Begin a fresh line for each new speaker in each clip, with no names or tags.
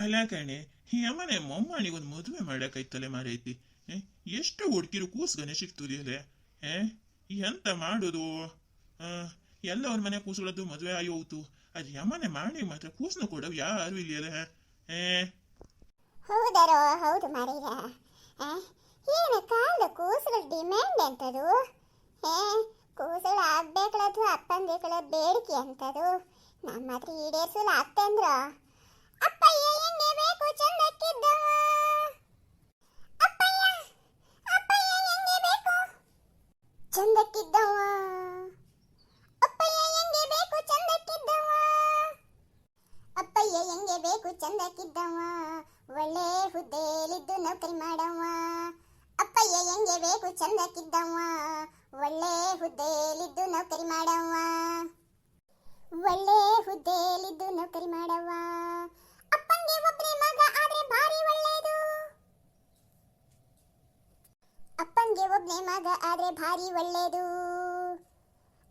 ಅಲ್ಲ ಕಣೆ ಈ ಅಮ್ಮನೆ ಮೊಮ್ಮನಿಗೆ ಒಂದು ಮದುವೆ ಮಾಡಕೈತಲೆ ಮಾರೈತಿ. ಎಷ್ಟು ಹುಡುಕಿರು ಕೂಸ್ಗನೆ ಸಿಕ್ತುದಿಯಲೆ ಏ, ಎಂತ ಮಾಡುದು? ಎಲ್ಲ ಅವ್ರ ಮನೆ ಕೂಸುಗಳದ್ದು ಮದುವೆ ಆಯೋತು ಅದು ಯಮನೆ ಮಾಡಿ ಮಾತ್ರ ಕೂಸನ್ನು ಕೊಡವು ಯಾರು ಇಲ್ಲ ಏ.
ಹೌದರೋ, ಹೌದು ಮಾರೀರ ಏನು ಕಾಲ ಕೂಸುಗಳ ಡಿಮ್ಯಾಂಡ್ ಅಂತದು? ಏ, ಕೂಸುಗಳು ಆಗ್ಬೇಕಳದು ಅಪ್ಪಂದಿಗಳ ಬೇಡಿಕೆ ಅಂತದು? ನಮ್ಮ ಹತ್ರ ಈಡೇರಿಸಲು ಆಗ್ತಂದ್ರ? ಚಂದಕ್ಕಿದ್ದವ ಒಳ್ಳೆ ಹುದ್ದೆಯಲ್ಲಿದ್ದು ನೌಕರಿ ಮಾಡವ ಅಪ್ಪಯ್ಯ, ಹೆಂಗೆ ಬೇಕು? ಚಂದಕ್ಕಿದ್ದವ? ಒಳ್ಳೆ ಹುದ್ದೆಯಲ್ಲಿದ್ದು ನೌಕರಿ ಮಾಡವ ಒಳ್ಳೆ ಹುದ್ದೆಯಲ್ಲಿದ್ದು ನೌಕರಿ ಮಾಡವ ಅಪ್ಪಂಗೆ ಒಬ್ಬನೇ ಮಗ, ಆದ್ರೆ ಭಾರಿ ಒಳ್ಳೇದು. ಅಪ್ಪನಿಗೆ ಒಬ್ಬನೇ ಮಗ, ಆದ್ರೆ ಭಾರಿ ಒಳ್ಳೇದು.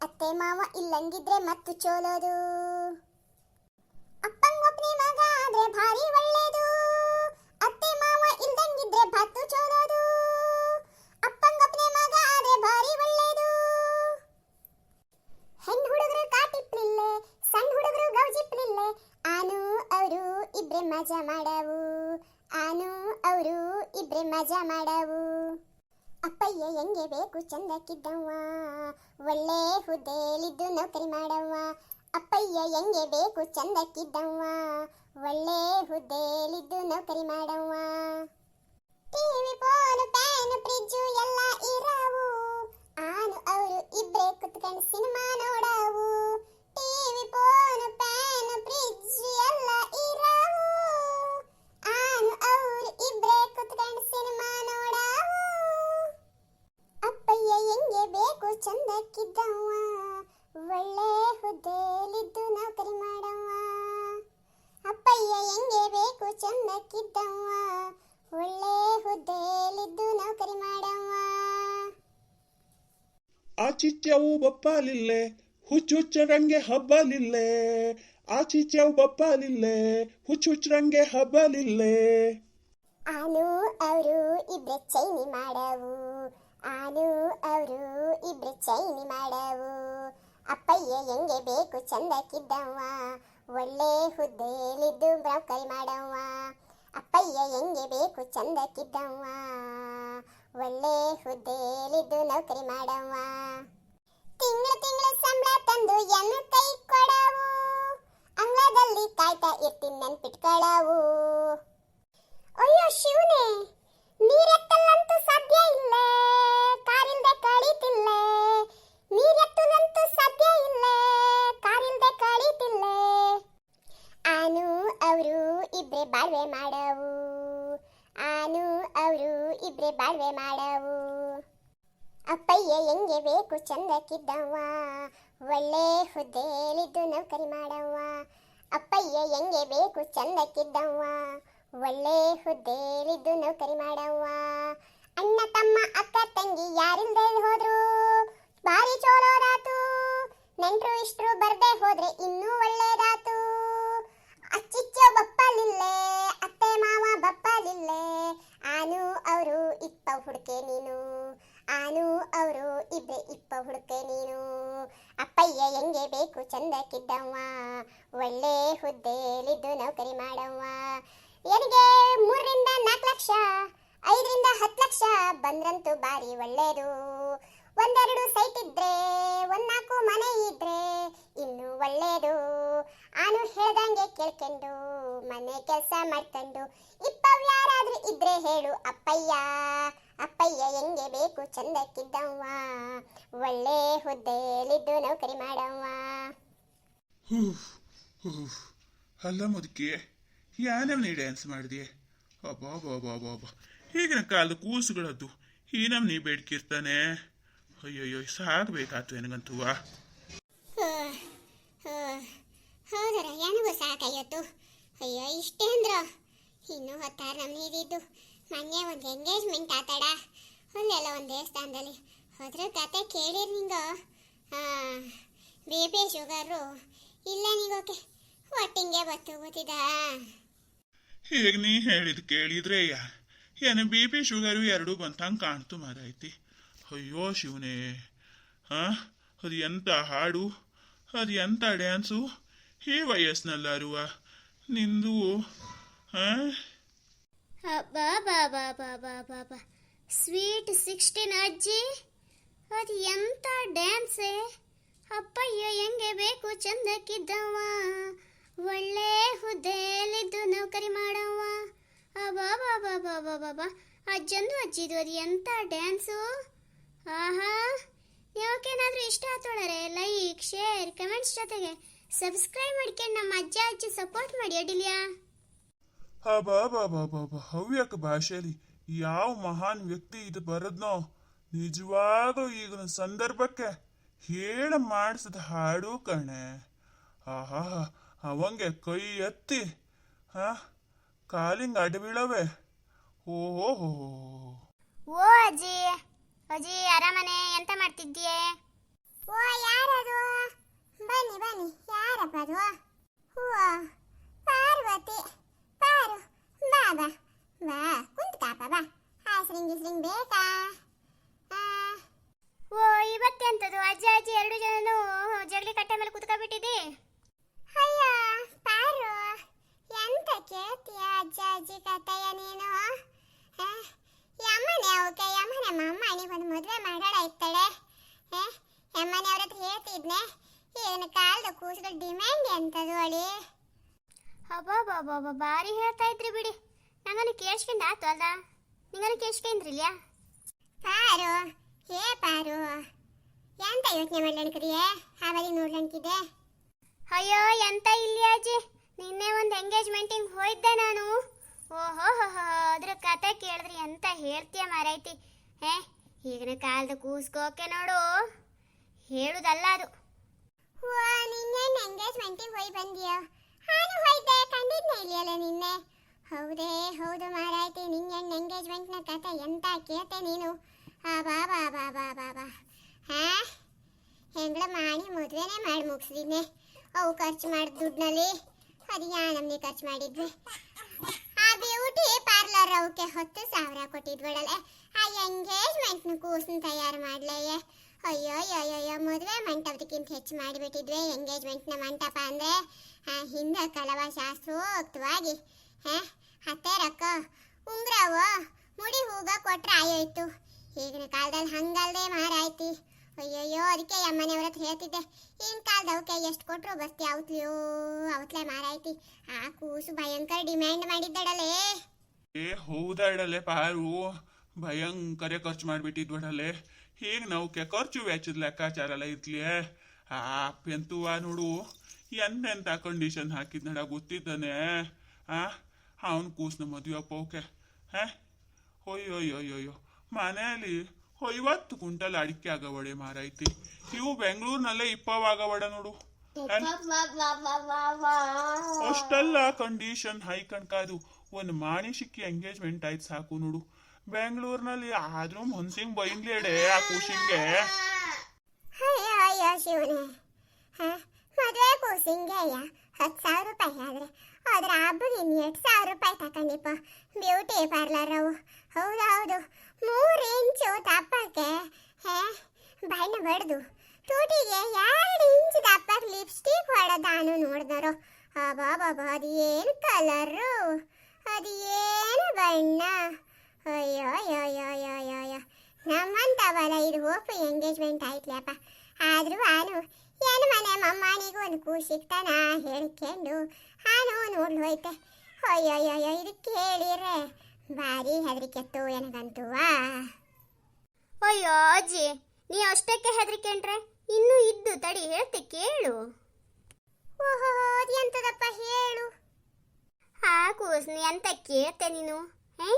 ಅತ್ತೆ ಮಾವ ಇಲ್ಲಂಗಿದ್ರೆ ಮತ್ತು ಚೋಲೋದು. ಮಜಾ ಮಾಡವು. ಅಪ್ಪಯ್ಯ ಹೆಂಗೆ ಬೇಕು ಚಂದಕ್ಕಿದ್ದವ ಒಳ್ಳೆ ಹುದ್ದೆಯಲ್ಲಿದ್ದು ನೌಕರಿ ಮಾಡವ್ವ. ಅಪ್ಪಯ್ಯ ಹೆಂಗೆ ಬೇಕು ಚಂದಕ್ಕಿದ್ದವ ಒಳ್ಳೆ ಹುದ್ದೆಯಲ್ಲಿದ್ದು ನೌಕರಿ ಮಾಡವ್ವ. ಟಿವಿ, ಫೋನ್ ಪ್ಯಾನ್ ಫ್ರಿಜ್ಜು ಎಲ್ಲ ಇರಾವು. ಆನು, ಅವರು ಇಬ್ಬರೇ ಕುತ್ಕೊಂಡು ಸಿನಿಮಾ ನೋಡವು ಟಿವಿ ಫೋನ್ ಪ್ಯಾನ್ ಫ್ರಿಜ್ ಎಲ್ಲ ಇರಾವು ಆನು ಅವರು ಇಬ್ರೇ ಕುತ್ಕೊಂಡು ಸಿನಿಮಾ ನೋಡವು ಅಪ್ಪಯ್ಯ ಹೆಂಗೆ ಬೇಕು ಚಂದಕ್ಕಿದ್ದವ ಒಳ್ಳೆ ಹುದ್ದೆಯಲ್ಲಿದ್ದು ನೌಕರಿ ಮಾಡವ ಅಪ್ಪಯ್ಯ ಹೆಂಗೆ ಬೇಕು ಚಂದಕ್ಕಿದ್ದವ ಒಳ್ಳೆ ಹುದ್ದೆಯಲ್ಲಿದ್ದು ನೌಕರಿ ಮಾಡವ
ಆಚಿತ್ಯವು ಬಪ್ಪಾಲಿಲ್ಲೆ ಹುಚ್ಚುಚ್ಚರಂಗೆ ಹಬ್ಬಲಿಲ್ಲೆ. ಆಚಿತ್ಯವು ಬಪ್ಪಾಲಿಲ್ಲೆ ಹುಚ್ಚುಚ್ಚರಂಗೆ ಹಬ್ಬಲಿಲ್ಲೆ.
ಆನು ಅವರು ಇಬ್ರೆ ಚೈನಿ ಮಾಡವು ಆನು ಅವರು ಇಬ್ರು ಚೈನಿ ಮಾಡವು. ಅಪ್ಪಯ್ಯ ಹೆಂಗೆ ಬೇಕು ಚಂದಕ್ಕಿದ್ದವ ಒಳ್ಳೆ ಹುದ್ದೆಯಲ್ಲಿದ್ದು ನೌಕರಿ ಮಾಡವ ಅಪ್ಪಯ್ಯ ಹೆಂಗೆ ಬೇಕು ಚಂದಕ್ಕಿದ್ದವ ಒಳ್ಳೆ ಹುದ್ದೆಯಲ್ಲಿದ್ದು ನೌಕರಿ ಮಾಡವ ತಿಂಗಳು ತಿಂಗಳು ಸಂಬಳ ತಂದು ಎಲ್ಲ ಕೈ ಕೊಡವು. ಅಂಗಳದಲ್ಲಿ ಕಾಯ್ತಾ ಇರ್ತೀನಿ ನೆನ್ಪಿಟ್ಕೊಳ್ಳವು ಅಯ್ಯೋ ಶಿವನೇ, ನೀರೆತ್ತಲ್ಲಂತೂ ಸಾಧ್ಯ ಇಲ್ಲ. ಕಳೀತಿಲ್ಲ? ನೀರೆತ್ತಲಂತೂ ಸಾಧ್ಯ ಇಲ್ಲ? ಕಾರಿಲ್ದೆ ಕಳೀತಿಲ್ಲ? ಆನು ಅವರು ಇಬ್ರೆ ಬಾಳ್ವೆ ಮಾಡವು. ಆನು ಅವರು ಇಬ್ರೆ ಬಾಳ್ವೆ ಮಾಡವು. ಅಪ್ಪಯ್ಯ ಹೆಂಗೆ ಬೇಕು ಚಂದಕ್ಕಿದ್ದವ್ವ? ಒಳ್ಳೆ ಹುದ್ದೆಯಲ್ಲಿದ್ದು ನೌಕರಿ ಮಾಡವ್ವ. ಅಪ್ಪಯ್ಯ ಹೆಂಗೆ ಬೇಕು ಚಂದಕ್ಕಿದ್ದವ್ವ? ಒಳ್ಳೆ ಹುದ್ದೇಲಿದ್ದು ನೌಕರಿ ಮಾಡವ್ವ. ಅಣ್ಣ ತಮ್ಮ ಹೋದ್ರೆ ಇನ್ನೂ ಒಳ್ಳೇದಾತು ಅಚ್ಚಿಚ್ಚೋ ಬಪ್ಪಲಿಲ್ಲೆ, ಅತ್ತೆ ಮಾವ ಬಪ್ಪಲಿಲ್ಲೆ, ಆನು ಅವರು ಇಪ್ಪ ಹುಡುಕೆ ನೀನು, ಆನು ಅವರು ಇಬ್ರೆ ಇಪ್ಪ ಹುಡುಕೆ ನೀನು. ಅಪ್ಪಯ್ಯ ಹೆಂಗೆ ಬೇಕು ಚಂದಕ್ಕಿದ್ದವ ಒಳ್ಳೆ ಹುದ್ದೆಯಲ್ಲಿದ್ದು ನೌಕರಿ ಮಾಡವ್ವ. ಏನಿಗೆ ಮೂರರಿಂದ ನಾಲ್ಕು ಲಕ್ಷ, ಐದರಿಂದ ಹತ್ತು ಲಕ್ಷ, ಬಂದ್ರಂತೂ ಬಾರಿ ಒಳ್ಳೇದು. ಒಂದೆರಡು ಸೈಟ್ ಇದ್ರೆ ಒಂದ್ನಾಲ್ಕು ಮನೆ ಇದ್ರೆ ಇನ್ನು ಒಳ್ಳೇದು ಆನು ಹೇಳ್ದಂಗೆ ಕೇಳ್ಕೊಂಡು, ಮನೆ ಕೆಲಸ ಮಾಡ್ಕೊಂಡು. ಇಪ್ಪವ್ ಯಾರಾದ್ರೂ ಇದ್ರೆ ಹೇಳು, ಅಪ್ಪಯ್ಯ ಅಪ್ಪಯ್ಯ ಹೆಂಗೆ ಬೇಕು? ಚಂದಕ್ಕಿದ್ದವ ಒಳ್ಳೆ ಹುದ್ದೆಯಲ್ಲಿದ್ದು ನೌಕರಿ ಮಾಡವ
ಹೂಫ್ ಹೂಫ್ ಅಲ್ಲ ಮುದುಕಿ, ಯಾನವ್ನಿ ಡ್ಯಾನ್ಸ್ ಮಾಡಿದೆ ಅಬ್ಬಾ ಬಾಬಾ ಬಾಬಾ ಈಗಿನ ಕಾಲದ ಕೂಸುಗಳದ್ದು, ಈ ನಮ್ನಿ ಬೇಡ್ಕಿರ್ತಾನೆ. ಅಯ್ಯೋಯ್ಯೋ ಸಾಕ್ಬೇಕಾತು ನನಗಂತೂ
ಹೌದರ ನನಗೂ ಸಾಕಾಯ್ತು ಅಯ್ಯೋ, ಇಷ್ಟೇ ಅಂದ್ರ. ಇನ್ನು ಹೊತ್ತಾರು ನಮ್ಮ ಇದ್ದಿದ್ದು ಮೊನ್ನೆ ಒಂದು ಎಂಗೇಜ್ಮೆಂಟ್ ಆತಾಡ. ಅಲ್ಲೆಲ್ಲ ಒಂದು ದೇವಸ್ಥಾನದಲ್ಲಿ. ಅದ್ರ ಕತೆ ಕೇಳಿರ್ ನಿಂಗೋ? ಬಿ ಪಿ ಶುಗರು ಇಲ್ಲ ನಿಗೋಕೆ ಒಟ್ಟಿಂಗೆ ಬತ್ತು ಗೊತ್ತಿದ?
ಈಗ ನೀ ಹೇಳಿದ್ ಕೇಳಿದ್ರೆ ಏನು ಬಿ ಪಿ ಶುಗರು ಎರಡೂ ಬಂತಂಗೆ ಕಾಣ್ತು ಮಾರೈತಿ ಅಯ್ಯೋ, ಶಿವನೇ. ಹಾಂ ಅದು ಎಂಥ ಹಾಡು? ಅದು ಎಂಥ ಡ್ಯಾನ್ಸು? ಈ ವಯಸ್ಸಿನಲ್ಲಾರುವ ನಿಂದು
ಸ್ವೀಟ್ ಸಿಕ್ಸ್ಟೀನ್ ಅಜ್ಜಿ ಅದು ಎಂತ ಡ್ಯಾನ್ಸೆ ಅಪ್ಪಯ್ಯ ಹೆಂಗೆ ಬೇಕು ಚಂದಕ್ಕಿದ್ದವ ಒಳ್ಳೆ ಹುದ್ದೆಯಲ್ಲಿದ್ದು ನೌಕರಿ ಮಾಡವ ಬಾ ಬಾ ಬಾ ಬಾ ಬಾ ಬಾ ಬಾ ಅಜ್ಜಂದು ಅಜ್ಜಿದು ಅದು ಎಂತ ಡ್ಯಾನ್ಸು ಆಹಾ ಯಾವಕ್ಕೇನಾದ್ರೂ ಇಷ್ಟ ಆತೋಳರೆ ಲೈಕ್ ಶೇರ್ ಕಮೆಂಟ್ಸ್ ಜೊತೆಗೆ ಸಬ್ಸ್ಕ್ರೈಬ್ ಮಾಡ್ಕೊಂಡು ನಮ್ಮ ಅಜ್ಜ ಅಜ್ಜಿ ಸಪೋರ್ಟ್ ಮಾಡಿ ಅಡಿಲಿಯಾ
ಅಬಾಬಾಬಾಬಾಬಾ ಹವ್ಯಕ ಭಾಷೆಯಲ್ಲಿ ಯಾವ ಮಹಾನ್ ವ್ಯಕ್ತಿ ಇದು ಬರದ್ನೋ? ನಿಜವಾದ ಈಗಿನ ಸಂದರ್ಭಕ್ಕೆ ಹೇಳ ಮಾಡಿಸಿದ ಹಾಡು ಕಣೆ. ಆಹಾ ಅವಂಗೆ ಕೈ ಎತ್ತಿ ಹಾ ಕಾಲಿಂಗ್ ಅಡ್ಬೀಳವೆ. ಓಹೋ
ಓ ಅಜ್ಜಿ ಅಜ್ಜಿ ಅರಮನೆ ಎಂತ ಮಾಡ್ತಿದ್ದೀಯೇ ಓ ಯಾರದು? ಬನ್ನಿ ಬನ್ನಿ. ಯಾರಪ್ಪ ಅದು? ಓ ಪಾರ್ವತಿ. ಪಾರು. ಬಾ ಬಾ. ಬಾ. ಕುಂತ್ಕಾಪ ಬಾ. ಹಾಸ್ರಿಂಗ್, ಗಿಸ್ರಿಂಗ್ ಬೇಕಾ? ಓ, ಇವತ್ತೆಂತದು? ಅಜ್ಜ, ಅಜ್ಜಿ ಎರಡು ಜನನು ಜಗಲಿ ಕಟ್ಟೆ ಮೇಲೆ ಕುತ್ಕೊಬಿಟ್ಟಿದೆ ಅಯ್ಯ, ಪಾರು. ಎಂತ ಕೇಳ್ತೀಯ ಅಜ್ಜ, ಅಜ್ಜಿ ಕಥೆಯ ನೀನು? ಯಮ್ಮನೆ ಅವಕ್ಕೆ ಯಮ್ಮನೆ ಅಮ್ಮನಿಗೆ ಬಂದು ಮದುವೆ ಮಾಡೋಣ ಇತ್ತಳೆ ಯಮ್ಮನೆ ಅವ್ರ ಹತ್ರ ಹೇಳ್ತಿದ್ನೆ. ಈಗಿನ ಕಾಲದ ಕೂಸುಗಳ ಡಿಮ್ಯಾಂಡ್ ಎಂತದು ಅಳಿ? ಅಬ್ಬಬ್ಬಬ್ಬ ಭಾರಿ ಹೇಳ್ತಾ ಇದ್ರಿ ಬಿಡಿ. ನಂಗನ್ನು ಕೇಳಿಸ್ಕೊಂಡು ಆತು ಅಲ್ಲ ನಿಂಗನ್ನು ಕೇಳಿಸ್ಕೊಂಡ್ರಿಲ್ಯಾ ಪಾರು ಹೇ ಪಾರು. ಎಂತ ಯೋಚನೆ ಮಾಡ್ಲಣ್ಕರಿಯೇ ಹಾವಳಿ ನೋಡ್ಲಣ್ಕಿದೆ ಅಯ್ಯೋ ಎಂತ ಇಲ್ಲಿ ಅಜ್ಜಿ? ನಿನ್ನೆ ಒಂದು ಎಂಗೇಜ್ಮೆಂಟಿಗೆ ಹೋಯ್ದೆ ನಾನು. ಓಹೋ ಅದ್ರ ಕತೆ ಕೇಳಿದ್ರೆ ಎಂತ ಹೇಳ್ತೀಯ ಮಾರೈತಿ ಹೇ ಈಗಿನ ಕಾಲದ ಕೂಸ್ಕೋಕೆ ನೋಡು. ಹೇಳುದಲ್ಲ ಅದು. ನಿನ್ನೆ ಎಂಗೇಜ್ಮೆಂಟಿಗೆ ಹೋಗಿ ಬಂದಿಯೋ? ಹಾನು ಹೋಯ್ದೆ ಕಂಡಿದ್ನೆ ಇಲ್ಲಿಯಲ್ಲ ನಿನ್ನೆ? ಹೌದೇ, ಹೌದು ಮಾರಾಯ್ತಿ, ನಿನ್ನೆ ಎಂಗೇಜ್ಮೆಂಟ್ನ ಕತೆ ಎಂತ ಕೇಳ್ತೆ ನೀನು? ಆ, ಬಾ ಬಾ ಬಾ ಬಾ ಬಾ ಬಾ. ಹಾ? ಹೆಂಗಳ ಮಾಡಿ ಮದುವೆನೇ ಮಾಡಿ ಮುಗಿಸಿದ್ನೆ. ಅವು ಖರ್ಚು ಮಾಡಿದ ದುಡ್ಡಿನಲ್ಲಿ ಅದು ಯಾ ಖರ್ಚು ಮಾಡಿದ್ವಿ? ಆ ಬ್ಯೂಟಿ ಪಾರ್ಲರ್ ಅವಕ್ಕೆ ಹತ್ತು ಸಾವಿರ ಕೊಟ್ಟಿದ್ವಳಲೆ ಆ ಎಂಗೇಜ್ಮೆಂಟ್ನ ಕೂಸನ್ ತಯಾರು ಮಾಡ್ಲಯ್ಯ ಅಯ್ಯೋ ಅಯ್ಯೋ ಮದುವೆ ಮಂಟಪದಕ್ಕಿಂತ ಹೆಚ್ಚು ಮಾಡಿಬಿಟ್ಟಿದ್ವಿ ಎಂಗೇಜ್ಮೆಂಟ್ನ ಮಂಟಪ ಅಂದ್ರೆ ಹಿಂದೆ ಕಲವ ಶಾಸ್ತ್ರೋಕ್ತವಾಗಿ, ಹೇ ಹತ್ತೆ ರೊಕ್ಕ, ಉಂಗ್ರವ, ಮುಡಿ ಹೂಗ ಕೊಟ್ರೆ ಆಯೋಯ್ತು. ಈಗಿನ ಕಾಲದಲ್ಲಿ ಹಂಗಲ್ದೆ ಮಾರಾಯ್ತಿ. ಅಯ್ಯಯ್ಯೋ, ಅದಕ್ಕೆ ಅಮ್ಮನೆಯವ್ರ ಹತ್ರ ಹೇಳ್ತಿದ್ದೆ, ಈಗಿನ ಕಾಲದವಕ್ಕೆ ಎಷ್ಟು ಕೊಟ್ಟರು ಬಸ್ತಿ ಅವತ್ಲಿಯೋ ಅವತ್ಲೆ ಮಾರಾಯ್ತಿ. ಆ ಕೂಸು ಭಯಂಕರ ಡಿಮ್ಯಾಂಡ್ ಮಾಡಿದ್ದಡಲೇ
ಏ ಹೌದಾಡಲೆ ಪಾರು. ಭಯಂಕರ ಖರ್ಚು ಮಾಡಿಬಿಟ್ಟಿದ್ವಡಲೆ ಈಗ ನೌಕೆ ಖರ್ಚು ವೆಚ್ಚದ ಲೆಕ್ಕಾಚಾರ ಎಲ್ಲ ಇರ್ಲಿ ಆ ಪೆಂತುವ ನೋಡು ಎಂತೆಂಥ ಕಂಡೀಷನ್ ಹಾಕಿದ್ನಡ ಗೊತ್ತಿದ್ದಾನೆ, ಆ, ಅವನು ಕೂಸ್ನ ಮದುವೆ ಓಕೆ. ಹೇ? ಅಯ್ಯೋಯ್ಯೋಯ್ಯೋ ಮನೆಯಲ್ಲಿ ಐವತ್ತು ಕುಂಟಲ್ ಅಡಿಕೆ ಆಗವಡೆ ಮಾರೈತಿ ಇವು ಬೆಂಗಳೂರಿನಲ್ಲೇ ಇಪ್ಪವಾಗವಡ ನೋಡು? ಅಷ್ಟೆಲ್ಲ ಕಂಡೀಷನ್ ಹೈ ಕಣ್ಕಾದು ಒಂದು ಮಾಣಿ ಸಿಕ್ಕಿ ಎಂಗೇಜ್ಮೆಂಟ್ ಆಯ್ತು ಸಾಕು ನೋಡು. ಬೆಂಗಳೂರಿನಲ್ಲಿ ಆದ್ರೂ ಮನ್ಸಿಂಗ್ ಬೈಂಗ್ಲೇಡೆ ಆ ಕೂಸಿಂಗೆ.
ಅಯ್ಯೋ ಅಯ್ಯೋ ಶಿವನೇ. ಮದುವೆ ಕೂಸಿಂಗೆಯ್ಯ ಹತ್ತು ಸಾವಿರ ರೂಪಾಯಿ ಆದ್ರೆ. ಅದ್ರ ಹಬ್ಬಗೆ ಇನ್ನು ಸಾವಿರ ರೂಪಾಯಿ ತಗೊಂಡಿಪ್ಪ ಬ್ಯೂಟಿ ಪಾರ್ಲರ್ ಅವು. ಹೌದು ಹೌದು. ಮೂರು ಇಂಚು ದಪ್ಪಕ್ಕೆ. ಹೇ, ಬಣ್ಣ ಬಡ್ದು. ತುಟಿಗೆ ಎರಡು ಇಂಚು ದಪ್ಪಕ್ಕೆ ಲಿಪ್ಸ್ಟಿಕ್ ಹೊಡೆದಾನು ನೋಡಿದರು ಅಬಾಬಾಬಾ ಅದು ಏನು ಕಲರು ಏನು ಬಣ್ಣ? ಅಯ್ಯೋ ಅಯ್ಯೋ ಅಯ್ಯೋ ಅಯ್ಯೋ ಅಯ್ಯೋ ಅಯ್ಯೋ. ನಮ್ಮಂತವಲ್ಲ ಇದು ಹೋಪು ಎಂಗೇಜ್ಮೆಂಟ್ ಆಯ್ತಲ್ಲಪ್ಪ ಆದರೂ ಆನು ಏನು ಮನೆ ಮಮ್ಮನಿಗೂ ಒಂದು ಕೂ ಸಿಗ್ತಾನ? ಹೇಳ್ಕೊಂಡು ಆನು ನೋಡ್ಲು ಹೋಯ್ತೆ. ಅಯ್ಯೋ ಅಯ್ಯೋ ಅಯ್ಯೋ ಇದು ಕೇಳಿರೆ ಭಾರಿ ಹೆದರಿಕೆತ್ತು ನನಗಂತೂ ಅಯ್ಯೋ ಅಜ್ಜಿ ನೀ ಅಷ್ಟಕ್ಕೆ ಹೆದರಿಕೆಂಡ್ರೆ ಇನ್ನೂ ಇದ್ದು ತಡಿ ಹೇಳ್ತೆ ಕೇಳು. ಓಹೋ ಎಂತದಪ್ಪ ಹೇಳು. ಆ ಕೂಸ್ನಿ ಎಂತ ಕೇಳ್ತೆ ನೀನು ಹೇ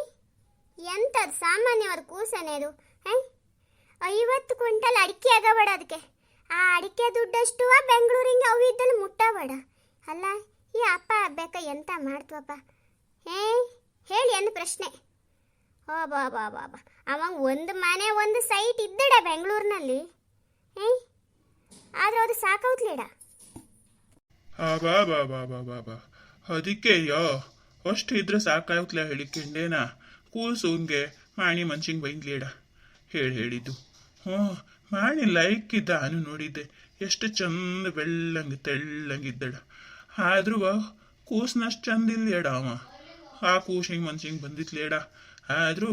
ಎಂಥದ್ದು ಸಾಮಾನ್ಯವಾದ ಕೂಸನೆ ಅದು ಐವತ್ತು ಕ್ವಿಂಟಲ್ ಅಡಿಕೆ ಆಗಬೇಡ ಅದಕ್ಕೆ. ಆ ಅಡಿಕೆ ದುಡ್ಡಷ್ಟು ಬೆಂಗಳೂರಿಗೆ ಅವು ಇದ್ದಲ್ಲಿ ಮುಟ್ಟಬೇಡ. ಅಲ್ಲ, ಈ ಅಪ್ಪ ಅಬ್ಬಕ್ಕ ಎಂತ ಮಾಡ್ತವಪ್ಪ? ಹೇ? ಹೇಳಿ ಅಂದ ಪ್ರಶ್ನೆ. ಓ ಬಾ ಬಾ ಬಾ ಬಾ. ಅವ ಒಂದು ಮನೆ, ಒಂದು ಸೈಟ್ ಇದ್ದಡ ಬೆಂಗಳೂರಿನಲ್ಲಿ. ಹೇ? ಆದ್ರೆ ಅದು ಸಾಕೌತ್ಲೇಡ?
ಬಾ ಬಾ ಬಾ ಬಾ ಬಾ ಬಾ. ಅದಕ್ಕೆಯೋ? ಅಷ್ಟು ಇದ್ರೆ ಸಾಕಾಯ್ತಲ ಹೇಳಿಕೆಂಡೇನ ಕೂಸು ಹಂಗೆ ಮಾಣಿ ಮನ್ಸಿಂಗ್ ಬೈಂಗ್ಲೇಡ ಹೇಳಿ ಹೇಳಿದ್ದು. ಹ್ಞೂ ಮಾಣಿ ಲೈಕ್ ಇದ್ದ ನಾನು ನೋಡಿದ್ದೆ. ಎಷ್ಟು ಚಂದ ಬೆಳ್ಳಂಗೆ ತೆಳ್ಳಂಗಿದ್ದಳ ಆದ್ರೂ ಕೂಸ್ನಷ್ಟು ಚಂದ ಇಲ್ಲೇಡ ಅವ. ಆ ಕೂಸ್ ಹಿಂಗೆ ಮನ್ಸಿಂಗ್ ಬಂದಿತ್ಲೇಡ? ಆದ್ರೂ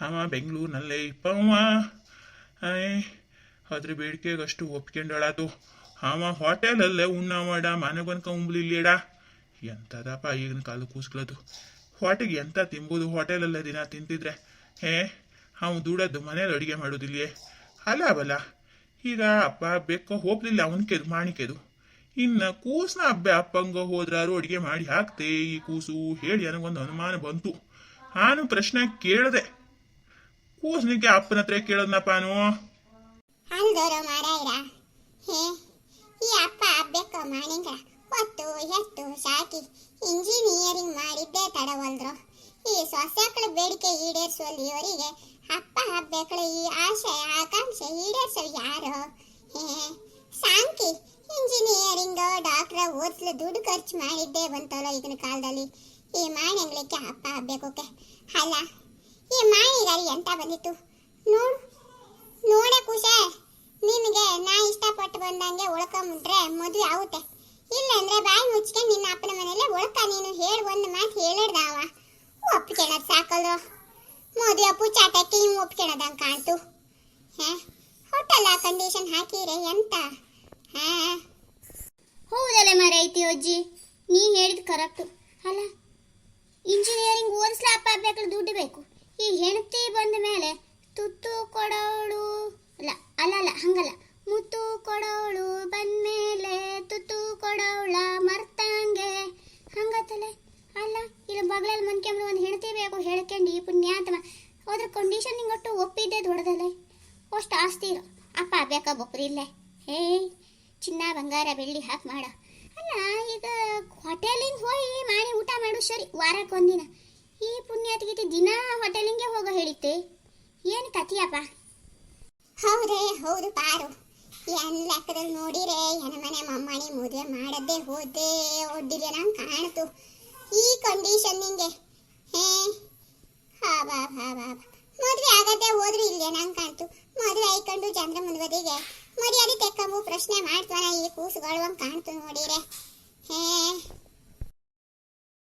ಅವ ಬೆಂಗಳೂರಿನಲ್ಲೇ ಇಪ್ಪವ ಅದ್ರ ಬೇಡಿಕೆಗಷ್ಟು ಒಪ್ಕೊಂಡಳಾತು ಅವ ಹೋಟೆಲಲ್ಲೇ ಉಣ್ಣ ಮಾಡ ಮನೆಗೊಂದು ಕಂಬ್ಲಿಲ್ಲೇಡ ಎಂಥದಪ್ಪ ಈಗಿನ ಕಾಲ ಕೂಸ್ಗಳದು? ಹೊಟ್ಟೆಗೆ ಎಂತ ತಿಂಬೋದು? ಹೋಟೆಲಲ್ಲೇ ದಿನ ತಿಂತಿದ್ರೆ? ಹೇ ಅವ್ ದೂಡದ್ದು ಮನೇಲಿ ಅಡುಗೆ ಮಾಡೋದಿಲ್ಲೇ ಅಲ್ಲ ಬಲ್ಲ, ಈಗ ಅಪ್ಪ ಬೇಕೋ ಹೋಗ್ಲಿಲ್ಲ ಅವನ್ಕೆದು ಮಾಣಿಕೆದು ಇನ್ನು ಕೂಸ್ನ ಅಬ್ಬೆ ಅಪ್ಪಂಗ ಹೋದ್ರಾರು ಅಡುಗೆ ಮಾಡಿ ಹಾಕ್ತೆ, ಈ ಕೂಸು ಹೇಳಿ ನನಗೊಂದು ಅನುಮಾನ ಬಂತು. ನಾನು ಪ್ರಶ್ನೆ ಕೇಳದೆ. ಕೂಸ್ನಿಗೆ ಅಪ್ಪನ ಹತ್ರ ಕೇಳದ್ನಪ್ಪ ನಾನು
ಮಾರಾಯ್ರ? ಹೇ, ಈ ಅಪ್ಪ ಮಾಣಿಂಗ ಹೊತ್ತು ಹೆತ್ತು ಸಾಕಿ ಇಂಜಿನಿಯರಿಂಗ್ ಮಾಡಿದ್ದೇ ತಡವಲ್ದ್ರು ಈ ಸೊಸೆಕಳ ಬೇಡಿಕೆ ಈಡೇರಿಸುವಲ್ಲಿ ಇವರಿಗೆ ಅಪ್ಪ ಹಬ್ಬಕಳ ಈ ಆಶೆ ಆಕಾಂಕ್ಷೆ ಈಡೇರಿಸಲು ಯಾರು? ಸಾಂಕಿ ಇಂಜಿನಿಯರಿಂಗ್ ಡಾಕ್ಟರ್ ಓದಿಸ್ಲು ದುಡ್ಡು ಖರ್ಚು ಮಾಡಿದ್ದೇ ಬಂತಲ್ಲ ಈಗಿನ ಕಾಲದಲ್ಲಿ. ಈ ಮಾಣಿಂಗ್ಲಿಕ್ಕೆ ಅಪ್ಪ ಹಬ್ಬಕ್ಕೆ ಅಲ್ಲ, ಈ ಮಾಣಿಗಾರಿ ಎಂತ ಬಂದಿತ್ತು? ನೋಡು, ನೋಡೆ ಕುಶೆ, ನಿನಗೆ ನಾ ಇಷ್ಟಪಟ್ಟು ಬಂದಂಗೆ ಉಳ್ಕೊಂಬಿಟ್ರೆ ಮದುವೆ ಆಗುತ್ತೆ. ಇಲ್ಲಂದ್ರೆ ಬಾಯಿ ಮುಚ್ಕೊಂಡು ನಿನ್ನ ಅಪ್ಪನ ಮನೆಯಲ್ಲೇ ಒಳಕ ನೀನು ಹೇಳಿ, ಒಂದು ಮಾತು ಹೇಳಿಡ್ದ ಒಪ್ಕೊಳ್ಳೋದು ಸಾಕಲ್ದು ಮೋದಿ ಅಪ್ಪು ಚಾಟಕ್ಕೆ ಹಿಂಗೆ ಒಪ್ಕೊಳ್ಳೋದಂಗೆ ಕಾಣ್ತು. ಹಾ ಹೋಟೆಲ್ ಕಂಡೀಷನ್ ಹಾಕಿರೆ ಎಂತ? ಹಾ?
ಹೌದಲ್ಲ ಮರೈತಿ ಅಜ್ಜಿ, ನೀ ಹೇಳಿದ ಕರೆಕ್ಟ್ ಅಲ್ಲ ಇಂಜಿನಿಯರಿಂಗ್ ಓದಿಸ್ಲಾ ಅಪ್ಪ ಬೇಕು ದುಡ್ಡು ಬೇಕು. ಈ ಹೆಂಡತಿ ಬಂದ ಮೇಲೆ ತುತ್ತು ಕೊಡೋಳು. ಅಲ್ಲ ಅಲ್ಲ ಅಲ್ಲ, ಹಂಗಲ್ಲ. ಮುತ್ತು ಕೊಡೋಳು ಬಂದ್ಮೇಲೆ ತುತ್ತು ಕೊಡೋಳ ಮರ್ತಂಗೆ. ಹಂಗತ್ತಲೆ ಅಲ್ಲ, ಇಲ್ಲಿ ಬಗ್ಲಲ್ಲಿ ಮನ್ಕೆಂಬ್ರು ಒಂದು ಹೆಂಡತಿ ಬೇಕು ಹೇಳ್ಕೊಂಡು ಈ ಪುಣ್ಯಾತ್ಮ ಹೋದ್ರ ಹಿಂಗೆ ಒಟ್ಟು ಒಪ್ಪಿದ್ದೆ ದೊಡ್ಡದಲೆ. ಅಷ್ಟು ಆಸ್ತಿ ಇರೋ. ಅಪ್ಪ ಬೇಕಾ ಒಬ್ಬರು ಇಲ್ಲೇ? ಹೇ ಚಿನ್ನ ಬಂಗಾರ ಬೆಳ್ಳಿ ಹಾಕಿ ಮಾಡ. ಅಲ್ಲ, ಈಗ ಹೋಟೆಲಿಂಗ್ ಹೋಗಿ ಮಾಡಿ ಊಟ ಮಾಡು, ಸರಿ ವಾರಕ್ಕೆ ಒಂದಿನ ಈ ಪುಣ್ಯಾತ್ಗೀತಿ ದಿನ ಹೋಟೆಲಿಂಗೆ ಹೋಗೋ ಹೇಳಿತ್ತೆ ಏನು ಕತಿಯಪ್ಪ
ಹೌದೇ, ಹೌದು ಪಾರು. ಎನ್ ಲೆಕ್ಕದಲ್ಲಿ ನೋಡಿರೆ ಏನ ಮನೆ ಮಮ್ಮಣಿ ಮದುವೆ ಮಾಡದೆ ಹೋದೆ ಒಡ್ಡಿದೆ ನಂಗೆ ಕಾಣ್ತು. ಈ ಕಂಡೀಷನ್ನಿಂಗೆ ಹೇ, ಹಾ ಬಾ ಹಾ ಬಾ ಮದುವೆ ಆಗದೆ ಹೋದ್ರು ಇಲ್ಲೇ ನಂಗೆ ಕಾಣ್ತು. ಮದುವೆ ಆಯ್ಕೊಂಡು ಚಂದ್ರ ಮುಂದ್ವದಿಗೆ ಮರ್ಯಾದೆ ತೆಕ್ಕಂಬು ಪ್ರಶ್ನೆ ಮಾಡ್ತಾನ ಈ ಕೂಸುಗಳು ಕಾಣ್ತು ನೋಡಿರೆ. ಹೇ